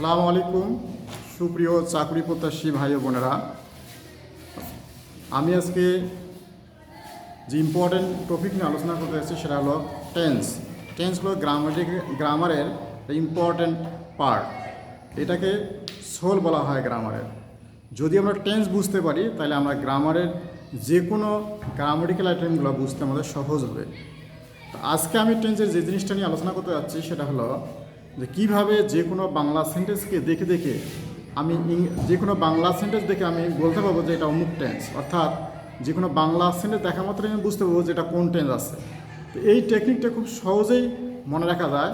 সালামু আলাইকুম। সুপ্রিয় চাকরি প্রত্যাশী ভাই বোনেরা, আমি আজকে যে ইম্পর্টেন্ট টপিক নিয়ে আলোচনা করতে যাচ্ছি সেটা হলো টেন্স টেন্স হলো গ্রামাটিক গ্রামারের ইম্পর্টেন্ট পার্ট এটাকে সোল বলা হয় গ্রামারের যদি আমরা টেন্স বুঝতে পারি, তাহলে আমরা গ্রামারের যে কোনো গ্রামাটিক্যাল আইটেমগুলো বুঝতে আমাদের সহজ হবে। আজকে আমি টেন্সের যে জিনিসটা নিয়ে আলোচনা করতে যাচ্ছি, সেটা হলো যে কীভাবে যে কোনো বাংলা সেন্টেন্সকে দেখে দেখে আমি যে কোনো বাংলা সেন্টেন্স দেখে আমি বলতে পারব যে এটা অমুক টেন্স অর্থাৎ যে কোনো বাংলা সেন্টেন্স দেখা মাত্র আমি বুঝতে পারব যে এটা কোন টেন্স আছে। তো এই টেকনিকটা খুব সহজেই মনে রাখা যায়,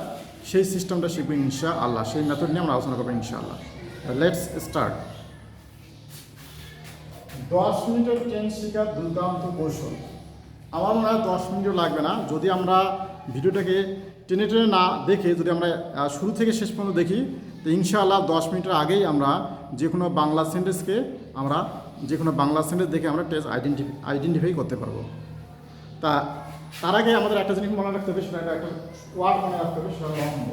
সেই সিস্টেমটা শিখব ইনশা আল্লাহ সেই মেথড নিয়ে আমরা আলোচনা করব ইনশাআল্লাহ। লেটস স্টার্ট দশ মিনিটের ট্রেন শেখার দুর্দান্ত কৌশল। আমার মনে হয় দশ মিনিটও লাগবে না। যদি আমরা ভিডিওটাকে টেনে টেনে না দেখে যদি আমরা শুরু থেকে শেষ পর্যন্ত দেখি তো ইনশাআল্লাহ দশ মিনিটের আগেই আমরা যে কোনো বাংলা সেন্টেন্সকে আমরা যে কোনো বাংলা সেন্টেন্স দেখে আমরা টেস্ট আইডেন্টি আইডেন্টিফাই করতে পারব। তা তার আগে আমাদের একটা জিনিস মনে রাখতে হবে সেটা একটা ওয়ার্ড মনে রাখতে হবে সেটা লম্ব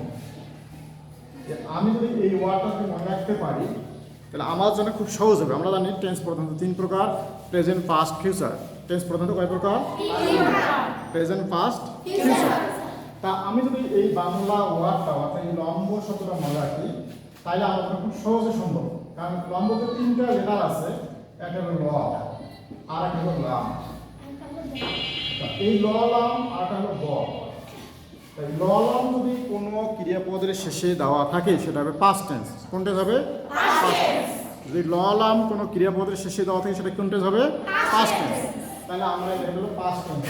যে আমি যদি এই ওয়ার্ডটাকে মনে রাখতে পারি তাহলে আমার জন্য খুব সহজ হবে। আমরা জানি টেন্স প্রধানত তিন প্রকার প্রেজেন্ট পাস্ট ফিউচার টেন্স প্রধানত কয় প্রকার? প্রেজেন্ট পাস্ট ফিউচার তা আমি যদি এই বাংলা ওয়ার্ডটা অর্থাৎ এই লম্ব শব্দটা মনে রাখি তাহলে আমার খুব সহজে সম্ভব। কারণ লম্বতে তিনটা লেটার আছে একটা হলো ল আর একটা হলো লাম। এই ল লাম আর একটা হলো ব তাই ললম যদি কোনো ক্রিয়াপদের শেষে দেওয়া থাকে সেটা হবে পাস্ট টেন্স কোন টেন্স হবে যদি ললাম কোনো ক্রিয়াপদের শেষে দেওয়া থাকে সেটা কোন টেন্স হবে পাস্ট টেন্স তাহলে আমরা এটা হলো পাস্ট টেন্স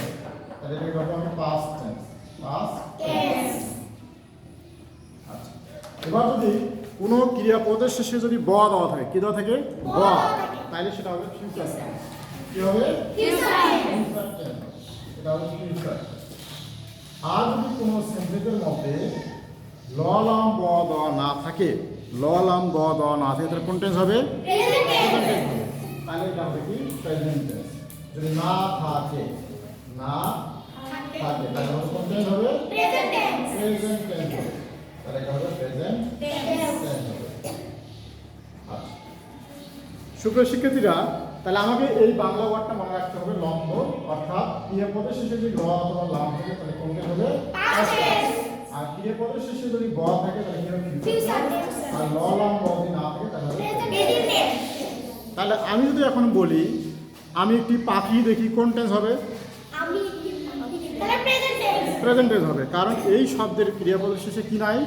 তাহলে বলব আমি পাস্ট টেন্স আচ্ছা। এবার যদি কোনো ক্রিয়াপদের শেষে যদি ব দেওয়া থাকে কি দেওয়া থাকে? ব। তাহলে সেটা হবে ফিউচার কি হবে? ফিউচার টেন্স এটা হবে ফিউচার আর যদি কোনো সেন্টেন্সের মধ্যে ল লাম ব দ না থাকে ল লাম ব দ না থাকে তাহলে কোন টেন্স হবে। তাহলে এটা হবে কি? প্রেজেন্ট টেন্স যদি না থাকে না থাকে তাহলে হবে? কোন টেন্স প্রেজেন্ট টেন্স তাহলে এটা হবে প্রেজেন্ট টেন্স সুপ্রিয় শিক্ষার্থীরা তাহলে আমাকে এই বাংলা ওয়ার্ডটা মনে রাখতে হবে লম্ব অর্থাৎ ক্রিয়াপদের শেষে যদি ল অথবা লাম থাকে তাহলে কোনটা হবে। আর ক্রিয়াপদের শেষে যদি ব থাকে তাহলে কি হবে? আর ল লাম ব যদি না থাকে তাহলে। তাহলে আমি যদি এখন বলি আমি একটি পাখি দেখি কোন টেন্স হবে? প্রেজেন্ট টেন্স হবে। কারণ এই শব্দের ক্রিয়াপদের শেষে কি নাই?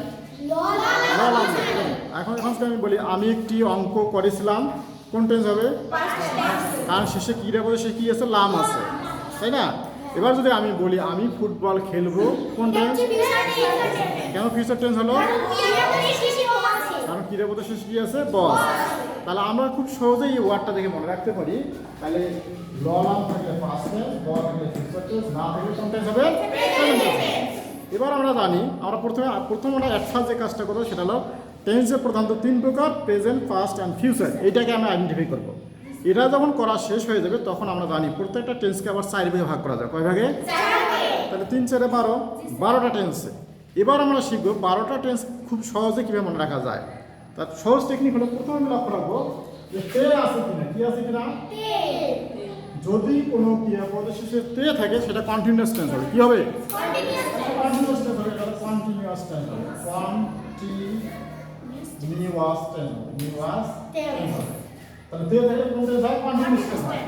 এখন এখন আমি বলি, আমি একটি অঙ্ক করেছিলাম। কোন টেন্স হবে? কারণ শেষে ক্রিয়াপদের শেষে কি আছে? লাম আছে। তাই না? এবার যদি আমি বলি, আমি ফুটবল খেলব, কোন টেন্স কেন ফিউচার টেন্স হলো? কারণ ক্রিয়াপদের শেষে কি আছে? বস তাহলে আমরা খুব সহজেই এই ওয়ার্ডটা দেখে মনে রাখতে পারি। তাহলে ল লাম থাকলে ব থাকলে না থাকলে হবে এবার আমরা জানি, আমরা প্রথমে, প্রথম আমরা ফার্স্ট যে কাজটা করব সেটা হলো টেন্সের প্রধানত তিন প্রকার, প্রেজেন্ট, পাস্ট অ্যান্ড ফিউচার, এইটাকে আমরা আইডেন্টিফাই করব। এটা যখন করা শেষ হয়ে যাবে, তখন আমরা জানি প্রত্যেকটা টেন্সকে আবার চার ভাগে ভাগ করা যায় কয় ভাগে? তাহলে তিন, চারে বারো, বারোটা টেন্সে। এবার আমরা শিখব বারোটা টেন্স খুব সহজে কীভাবে মনে রাখা যায়। তার সহজ টেকনিক হলো প্রথমে আমি লক্ষ্য রাখব যে তে আছে কিনা, কি আছে কিনা? যদি কোনো ক্রিয়াপদের শেষে তে থাকে সেটা কন্টিনিউয়াস টেন্স হবে। কি হবে? কন্টিনিউয়াস টেন্স হবে এটা কন্টিনিউয়াস টেন্স হবে। কন্টিনিউয়াস টেন্স নিউয়াস টেন্স হবে। তাহলে তে থাকে কোন টেন্স হয় কন্টিনিউয়াস টেন্স হয়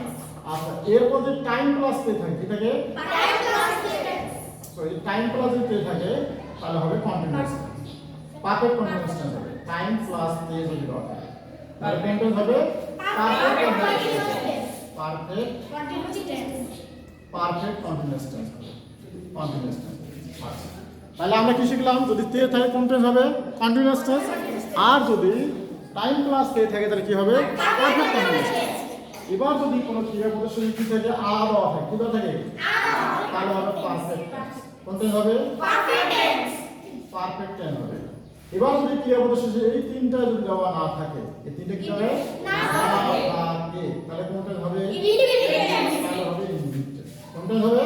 আচ্ছা এরপর যে টাইম প্লাস তে থাকে কি থাকে? সো এই টাইম প্লাস তে থাকে তাহলে হবে কন্টিনিউয়াস পারফেক্ট কন্টিনিউয়াস টেন্স হবে। টাইম প্লাস তে যদি হয় তাহলে টেন্স হবে perfect continuous perfect perfect continuous tense continuous tense আচ্ছা তাহলে আমরা কি শিখলাম? যদি তে থাকে কোন হবে? কন্টিনিউয়াস টেন্স আর যদি টাইম প্লাস তে থাকে তাহলে কি হবে? পারফেক্ট কন্টিনিউয়াস টেন্স এবার যদি কোনো ক্রিয়াপদের সঙ্গে কি থাকে? আ দেওয়া থাকে। কি দেওয়া থাকে? তাহলে হবে পারফেক্ট কোন হবে? পারফেক্ট টেন্স হবে। এবার যদি ক্রিয়াপদের শেষে এই তিনটা যদি দেওয়া না থাকে এই তিনটা কি হবে? না থাকে। তাহলে কোনটা হবে তাহলে হবে ইনডিট কোনটা হবে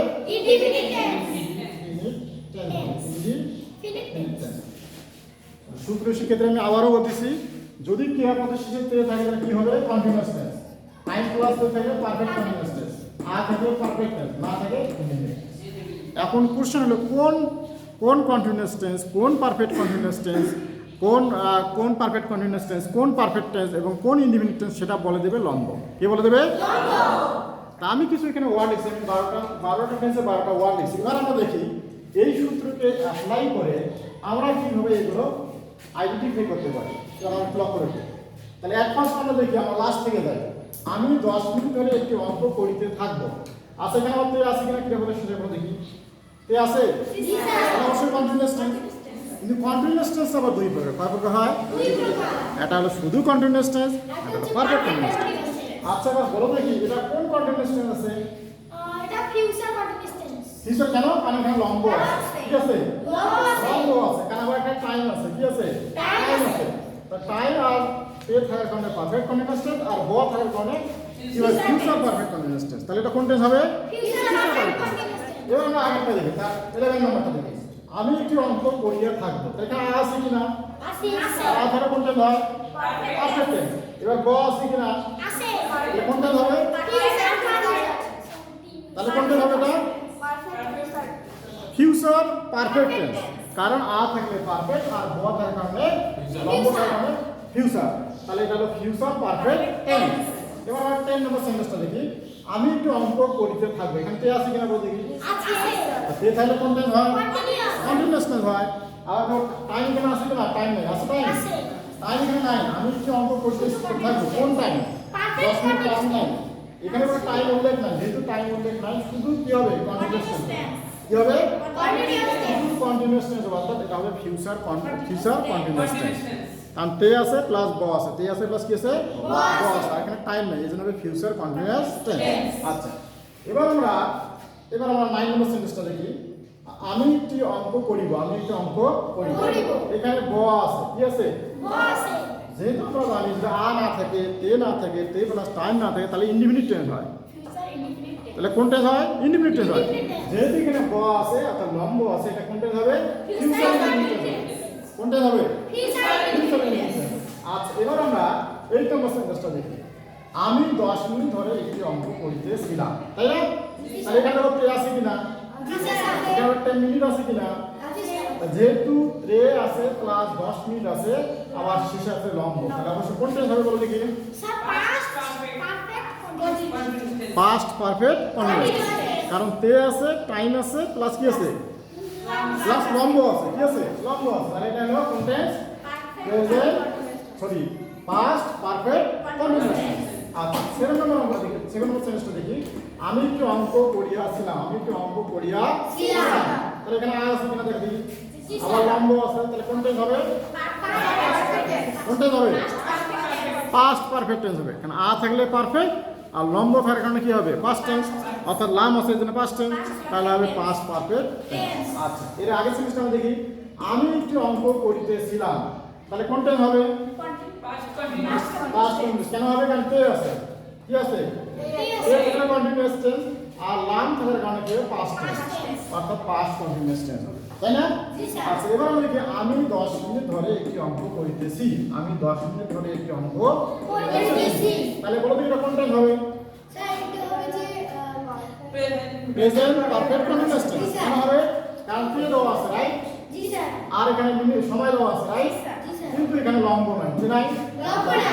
সুপ্রিয় শিক্ষার্থী আমি আবারও বলতেছি যদি ক্রিয়া পদের শেষে তে থাকে তাহলে কি হবে কন্টিনিউয়াস টেন্স টাইম প্লাস তে থাকে পারফেক্ট কন্টিনিউয়াস টেন্স আর থাকে পারফেক্ট টেন্স না থাকে এখন কোশ্চেন হলো কোন কোন কন্টিনিউয়াস টেন্স কোন পারফেক্ট কন্টিনিউয়াস টেন্স কোন কোন পারফেক্ট কন্টিনিউয়াস টেন্স কোন পারফেক্ট টেন্স এবং কোন ইনডিফিনিট টেন্স সেটা বলে দেবে লম্ব কে বলে দেবে তা আমি কিছু এখানে ওয়ার্ড লিখছি আমি বারোটা বারোটা টেন্সে বারোটা ওয়ার্ড লিখছি। এবার আমরা দেখি এই সূত্রকে অ্যাপ্লাই করে আমরা কীভাবে এগুলো আইডেন্টিফাই করতে পারি? এবার আমরা ক্লক করে তাহলে এক পাশ আমরা দেখি আমরা লাস্ট থেকে যাই। আমি দশ মিনিট ধরে একটি অঙ্ক করিতে থাকব। আছে কেন তে আছে কিনা বলে সেটা বলে দেখি। তে আছে? অবশ্যই কন্টিনিউয়াস টেন্স কিন্তু কন্টিনিউয়াস টেন্স আবার দুই প্রকার। কয় প্রকার হয়? এটা হলো শুধু কন্টিনিউয়াস টেন্স এটা হলো পারফেক্ট কন্টিনিউয়াস টেন্স আচ্ছা এবার বলো দেখি এটা কোন কন্টিনিউয়াস টেন্স আছে? এটা ফিউচার কন্টিনিউয়াস টেন্স ফিউচার কেন? কারণ এখানে লম্ব আছে। ঠিক আছে? লম্ব আছে। কারণ আবার একটা টাইম আছে। কি আছে? টাইম আছে। তো টাইম আর পে থাকার কারণে পারফেক্ট কন্টিনিউয়াস টেন্স আর ব থাকার কারণে ফিউচার পারফেক্ট কন্টিনিউয়াস টেন্স তাহলে এটা কোন টেন্স হবে? ফিউচার পারফেক্ট কন্টিনিউয়াস টেন্স এবার আমরা আগেরটা দেখি। তার 11 নম্বরটা দেখি। আমি একটি অঙ্ক করিয়া থাকব। আ আছে কিনা? আ থাকা কোন টেন্স হয় পারফেক্ট টেন্স এবার ব আছে কিনা? এটা কোন টেন্স হবে তাহলে কোন টেন্স হবে এটা? ফিউচার পারফেক্ট টেন্স কারণ আ থাকলে পারফেক্ট আর ব থাকার কারণে লম্ব কারণে ফিউচার তাহলে এটা হলো ফিউচার পারফেক্ট টেন্স এবার আমরা 10 নম্বর সেন্টেন্সটা দেখি। আমি একটু অঙ্ক করিতে থাকব। এখানে তে আছে কিনা বল দেখি। তে থাকলে কোন টেন্স হয় হয় আর টাইম কেন আছে কিনা টাইম নেই। আছে টাইম টাইম এখানে নাই। আমি একটু অঙ্ক করতে থাকব? কোন টাইম 10 মিনিট টাইম নাই। এখানে কোনো টাইম উল্লেখ নাই। যেহেতু টাইম উল্লেখ নাই শুধু কি হবে? Continuous Continuous tense tense. কি হবে? Continuous tense. কন্টিনিউয়াস অর্থাৎ এটা হবে ফিউচার ফিউচার কন্টিনিউয়াস কারণ তে আছে প্লাস ব আছে। তে আছে প্লাস কি আছে? ব আছে। আর এখানে টাইম নাই। এজন্য হবে ফিউচার কন্টিনিউয়াস টেন্স আচ্ছা। এবার আমরা এবার আমরা 9 নম্বর সেন্টেন্সটা দেখি। আমি একটি অঙ্ক করিব আমি একটি অঙ্ক করিব। এখানে ব আছে কি আছে? যেহেতু আমরা জানি যে আ না থাকে তে না থাকে তে প্লাস টাইম না থাকে তাহলে ইন্ডিপেন্ডেন্ট টেন্স হয়। তাহলে কোন টেন্স হয়? ইন্ডিপেন্ডেন্ট টেন্স হয়। যেহেতু এখানে ব আছে অর্থাৎ লম্ব আছে এটা কোন টেন্স হবে? ফিউচার ইন্ডিপেন্ডেন্ট টেন্স কোন টেন্স হবে? আচ্ছা এবার আমরা এই তো নম্বর সেন্টেন্সটা দেখি। আমি দশ মিনিট ধরে একটি অঙ্ক করিতেছিলাম তাই না? তাহলে এখানে তে আছে কিনা? একটা মিনিট আছে কিনা? যেহেতু রে আছে প্লাস দশ মিনিট আছে, আবার শেষে আছে লম্ব। তাহলে অবশ্য কোন টেন্স হবে বলে দেখি। পাস্ট পারফেক্ট কন্টিনিউয়াস কারণ তে আছে টাইম আছে প্লাস কি আছে? প্লাস লম্ব আছে, কি আছে? লম্ব আছে। তাহলে এটা হলো কোন tense present sorry past perfect continuous আচ্ছা সেকেন্ড নম্বর আমরা দেখি সেকেন্ড নম্বর সেন্টেন্সটা দেখি। আমি একটু অঙ্ক করিয়াছিলাম আমি একটু অঙ্ক করিয়া তাহলে এখানে আ আছে কিনা দেখি। আবার লম্ব আছে তাহলে কোন টেন্স হবে? কোন টেন্স হবে? পাস্ট পারফেক্ট টেন্স হবে। কারণ আ থাকলে পারফেক্ট আর লম্ব থাকার কারণে কি হবে? পাস্ট টেন্স অর্থাৎ লাম আছে জন্য পাস্ট টেন্স তাহলে হবে পাস্ট পারফেক্ট আচ্ছা এর আগের সেমিস্টার আমরা দেখি আমি একটি অঙ্ক করিতেছিলাম। তাহলে কোন টেন্স হবে? পাস্ট টেন্স কেন হবে কারণ তে আছে? কি আছে? এ থাকলে কন্টিনিউয়াস টেন্স আর লাম থাকার কারণে কি হবে? পাস্ট টেন্স অর্থাৎ পাস্ট কন্টিনিউয়াস টেন্স তাই না? আচ্ছা এবার আমরা দেখি আমি দশ মিনিট ধরে একটি অঙ্ক করিতেছি। আমি দশ মিনিট ধরে একটি অঙ্ক করিতেছি। তাহলে বলো তো এটা কোন টেন্স হবে? প্রেজেন্ট পারফেক্ট কন্টিনিউয়াস টেন্স কেন হবে? কারণ তে দেওয়া আছে রাইট আর এখানে সময় দেওয়া আছে রাইট কি নাই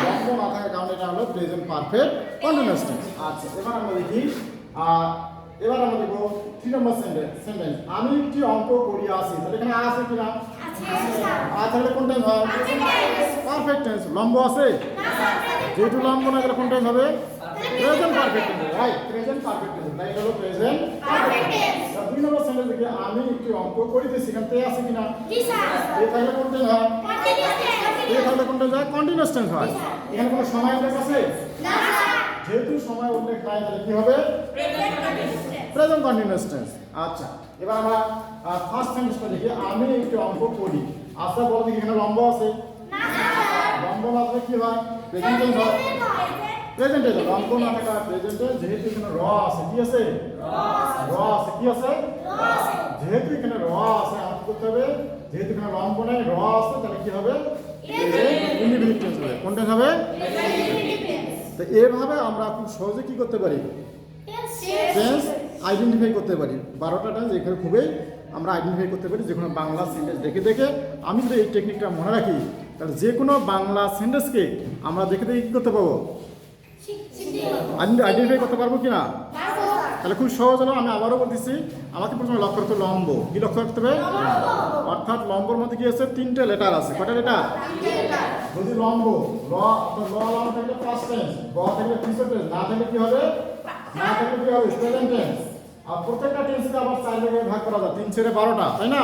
লম্ব না থাকার কারণে এটা হলো প্রেজেন্ট পারফেক্ট কন্টিনিউয়াস টেন্স আচ্ছা এবার আমরা দেখি আর এবার আমরা দেখব থ্রি নম্বর সেন্টেন্স সেন্টেন্স আমি একটি অঙ্ক করিয়া আসি তাহলে এখানে আছে কিনা? আ থাকলে কোন টেন্স হয়? পারফেক্ট টেন্স লম্ব আছে? যেহেতু লম্ব না গেলে কোন টেন্স হবে? Present perfect tense right present perfect tense তাই হলো প্রেজেন্ট দুই নম্বর সেন্টেন্স দেখি আমি একটি অঙ্ক করিতেছি এখানে তে আছে কিনা? এ থাকলে কোন টেন্স হয় এ থাকলে কোন টেন্স হয়। কন্টিনিউয়াস টেন্স হয় এখানে কোনো সময় উল্লেখ আছে? যেহেতু সময় উল্লেখ নাই তাহলে কি হবে? প্রেজেন্ট কন্টিনিউয়াস টেন্স আচ্ছা এবার আমরা ফার্স্ট সেন্টেন্সটা দেখি। আমি একটি অঙ্ক করি। আচ্ছা বলো দেখি এখানে লম্ব আছে। লম্ব না কি হয়? প্রেজেন্ট টেন্স হয়। প্রেজেন্ট টেন্স লম্ব না থাকা প্রেজেন্ট যেহেতু এখানে র আছে, কি আছে? র আছে, কি আছে? যেহেতু এখানে র আছে আমাকে করতে হবে। যেহেতু এখানে লম্ব নাই, র আছে, তাহলে কি হবে? ইন্ডিপেন্ডেন্ট টেন্স হবে। কোন টেন্স হবে? তো এভাবে আমরা খুব সহজে কি করতে পারি? টেন্স আইডেন্টিফাই করতে পারি। বারোটা টেন্স এখানে খুবই আমরা আইডেন্টিফাই করতে পারি যে কোনো বাংলা সেন্টেন্স দেখে দেখে। আমি যদি এই টেকনিকটা মনে রাখি, তাহলে যে কোনো বাংলা সেন্টেন্সকে আমরা দেখে দেখে কী করতে পারব? আইডেন্টিফাই করতে পারব কি না তাহলে খুব সহজ হলো, আমি আবারও বলতেছি, আমাকে প্রথমে লক্ষ্য করতে লম্ব। কি লক্ষ্য রাখতে হবে? অর্থাৎ লম্বর মধ্যে কি আছে? তিনটে লেটার আছে। কটা লেটার যদি লম্ব। ল ল লম্ব থাকলে ফার্স্ট টেন্স গ থাকলে ফিউচার টেন্স না থাকলে কি হবে? না থাকলে কি হবে? প্রেজেন্ট টেন্স আর প্রত্যেকটা টেন্সকে আবার চার ভাগে ভাগ করা যায়। তিন ছেড়ে বারোটা, তাই না?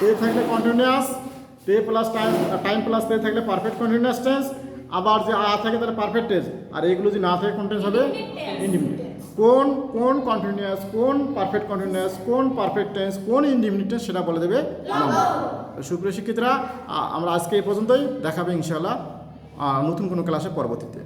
তে থাকলে কন্টিনিউয়াস তে প্লাস টাইম টাইম প্লাস তে থাকলে পারফেক্ট কন্টিনিউয়াস টেন্স আবার যে আ থাকে তাহলে পারফেক্ট টেন্স আর এগুলো যদি না থাকে, কোন টেন্স হবে? ইন্ডিপেন্ডেন্ট কোন কোন কন্টিনিউয়াস কোন পারফেক্ট কন্টিনিউয়াস কোন পারফেক্ট টেন্স কোন ইন্ডিপেন্ডেন্ট টেন্স সেটা বলে দেবে সুপ্রিয় শিক্ষিতরা আমরা আজকে এই পর্যন্তই। দেখাবে ইনশাআল্লাহ নতুন কোনো ক্লাসে পরবর্তীতে।